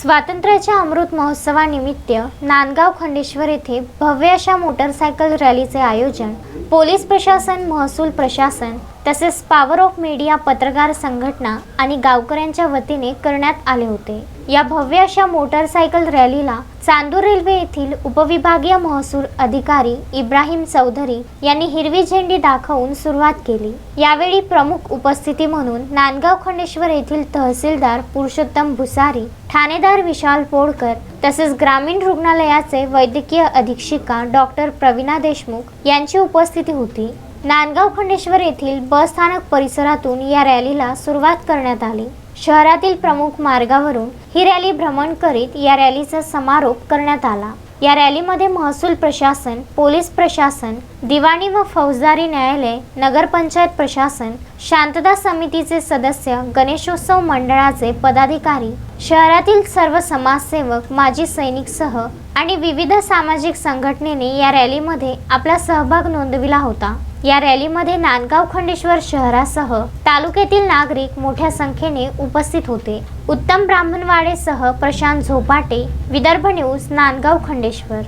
स्वातंत्र्याच्या अमृत महोत्सवानिमित्त नांदगाव खंडेश्वर येथे भव्य अशा मोटरसायकल रॅलीचे आयोजन पोलीस प्रशासन महसूल प्रशासन तसेच पॉवर ऑफ मीडिया पत्रकार संघटना आणि गावकऱ्यांच्या वतीने करण्यात आले होते. या भव्य अशा मोटरसायकल रॅलीला चांदूर रेल्वे येथील उपविभागीय महसूल अधिकारी इब्राहिम चौधरी यांनी हिरवी झेंडी दाखवून सुरुवात केली. यावेळी प्रमुख उपस्थिती म्हणून नांदगाव खंडेश्वर येथील तहसीलदार पुरुषोत्तम भुसारी ठाणेदार विशाल पोडकर तसेच ग्रामीण रुग्णालयाचे वैद्यकीय अधीक्षिका डॉक्टर प्रवीणा देशमुख यांची उपस्थिती होती. नांदगाव खंडेश्वर येथील बस स्थानक परिसरातून या रॅलीला सुरुवात करण्यात आली. शहरातील प्रमुख मार्गावरून ही रॅली भ्रमण करीत या रॅलीचा समारोप करण्यात आला. या रॅलीमध्ये महसूल प्रशासन पोलीस प्रशासन दिवाणी व फौजदारी न्यायालय नगरपंचायत प्रशासन शांतता समितीचे सदस्य गणेशोत्सव मंडळाचे पदाधिकारी शहरातील सर्व समाजसेवक माजी सैनिकसह आणि विविध सामाजिक संघटनेने या रॅलीमध्ये आपला सहभाग नोंदविला होता. या रॅलीमध्ये नांदगाव खंडेश्वर शहरासह तालुक्यातील नागरिक मोठ्या संख्येने उपस्थित होते. उत्तम ब्राह्मणवाडेसह प्रशांत झोपाटे विदर्भ न्यूज नांदगाव खंडेश्वर.